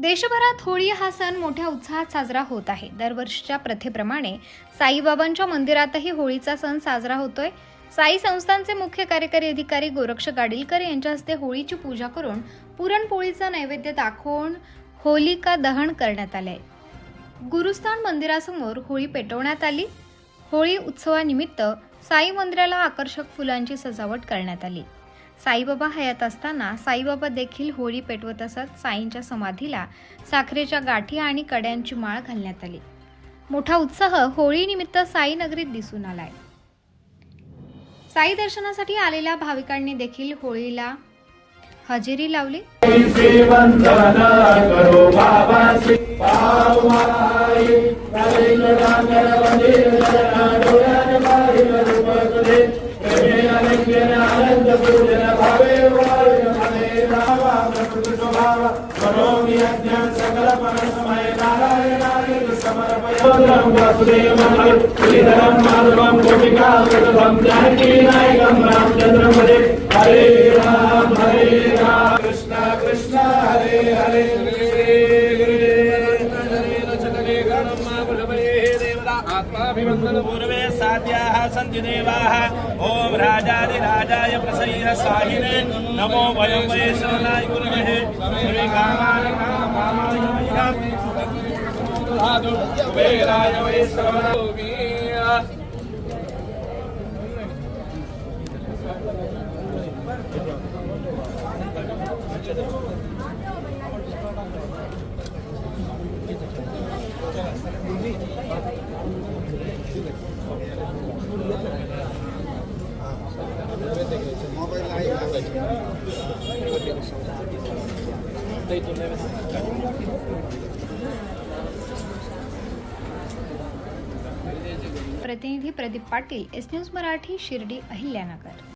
देशभरात होळी हा सण मोठ्या उत्साहात साजरा होत आहे. दरवर्षीच्या प्रथेप्रमाणे साईबाबांच्या मंदिरातही होळीचा सण साजरा होतोय. साई संस्थानचे मुख्य कार्यकारी अधिकारी गोरक्ष गाडीलकर यांच्या हस्ते होळीची पूजा करून पुरणपोळीचा नैवेद्य दाखवून होलिका दहन करण्यात आले गुरुस्थान मंदिरासमोर होळी पेटवण्यात आली. होळी उत्सवानिमित्त साई मंदिराला आकर्षक फुलांची सजावट करण्यात आली. साईबाबा हयात असताना साईबाबा देखील होळी पेटवत असत. साईंच्या समाधीला साखरेच्या गाठी आणि कड्यांची माळ घालण्यात आली. मोठा उत्साह होळीनिमित्त साईनगरीत दिसून आलाय. साई दर्शनासाठी आलेल्या भाविकांनी देखील होळीला हजेरी लावली. वंदना करो बाबा श्री भावे वाय मने रावा स्वभाव करोमि अज्ञान सकल पर नारायणाय समर्पयामि वासुदेवाय श्रीधरं माधवं गोपिका वृषभं जानकी नायकं रामचन्द्रं भजे हरे राम हरे राम कृष्ण कृष्ण हरे हरे पूर्वे साध्याः सन्ति देवाः। ॐ राजादिराजाय प्रसह्य साहिने। नमो वयं वै शरणाय गुरुमहे श्रीकामाय कामाय कुबेराय वै श्रवणाय प्रतिनिधी प्रदीप पाटील एस न्यूज मराठी शिर्डी अहिल्यानगर.